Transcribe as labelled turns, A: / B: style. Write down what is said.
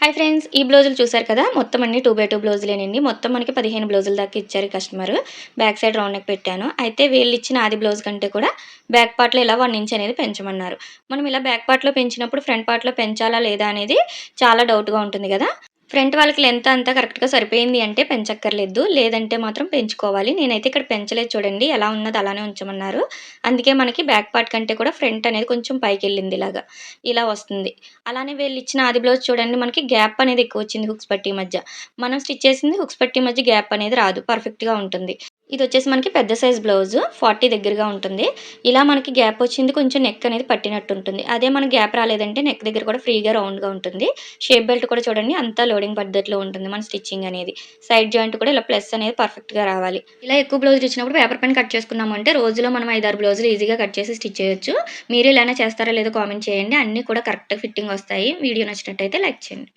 A: Hi friends ఈ బ్లౌజులు చూసారు కదా? మొత్తం అన్ని టూ బై టూ బ్లౌజులేనండి. మొత్తం మనకి పదిహేను బ్లౌజుల దాకా ఇచ్చారు customer back side round neck పెట్టాను. అయితే వీళ్ళు ఇచ్చిన ఆది బ్లౌజ్ కంటే కూడా బ్యాక్ పార్ట్లో ఇలా వన్ ఇంచ్ అనేది పెంచమన్నారు. మనం ఇలా బ్యాక్ పార్ట్లో పెంచినప్పుడు ఫ్రంట్ పార్ట్లో పెంచాలా లేదా అనేది చాలా డౌట్గా ఉంటుంది కదా? ఫ్రంట్ వాళ్ళకి లెంత్ అంతా కరెక్ట్గా సరిపోయింది అంటే పెంచక్కర్లేదు. లేదంటే మాత్రం పెంచుకోవాలి. నేనైతే ఇక్కడ పెంచలేదు చూడండి. ఎలా ఉన్నది అలానే ఉంచమన్నారు. అందుకే మనకి బ్యాక్ పార్ట్ కంటే కూడా ఫ్రంట్ అనేది కొంచెం పైకి వెళ్ళింది ఇలాగా. ఇలా వస్తుంది. అలానే వీళ్ళు ఇచ్చిన ఆది బ్లౌజ్ చూడండి. మనకి గ్యాప్ అనేది ఎక్కువ వచ్చింది హుక్స్ పట్టి మధ్య. మనం స్టిచ్ చేసింది హుక్స్ పట్టి మధ్య గ్యాప్ అనేది రాదు. పర్ఫెక్ట్గా ఉంటుంది. ఇది వచ్చేసి మనకి పెద్ద సైజ్ బ్లౌజ్ ఫార్టీ దగ్గరగా ఉంటుంది. ఇలా మనకి గ్యాప్ వచ్చింది కొంచెం నెక్ అనేది పట్టినట్టు ఉంటుంది. అదే మనకి గ్యాప్ రాలేదంటే నెక్ దగ్గర కూడా ఫ్రీగా రౌండ్గా ఉంటుంది. షేప్ బెల్ట్ కూడా చూడండి అంతా లోడింగ్ పద్ధతిలో ఉంటుంది మన స్టిచ్చింగ్ అనేది. సైడ్ జాయింట్ కూడా ఇలా ప్లస్ అనేది పర్ఫెక్ట్గా రావాలి. ఇలా ఎక్కువ బ్లౌజ్ ఇచ్చినప్పుడు పేపర్ పెన్ కట్ చేసుకున్నామంటే రోజులో మనం ఐదారు బ్లౌజులు ఈజీగా కట్ చేసి స్టిచ్ చేయొచ్చు. మీరు ఇలానే చేస్తారా లేదో కామెంట్ చేయండి. అన్నీ కూడా కరెక్ట్ ఫిట్టింగ్ వస్తాయి. వీడియో నచ్చినట్టయితే లైక్ చేయండి.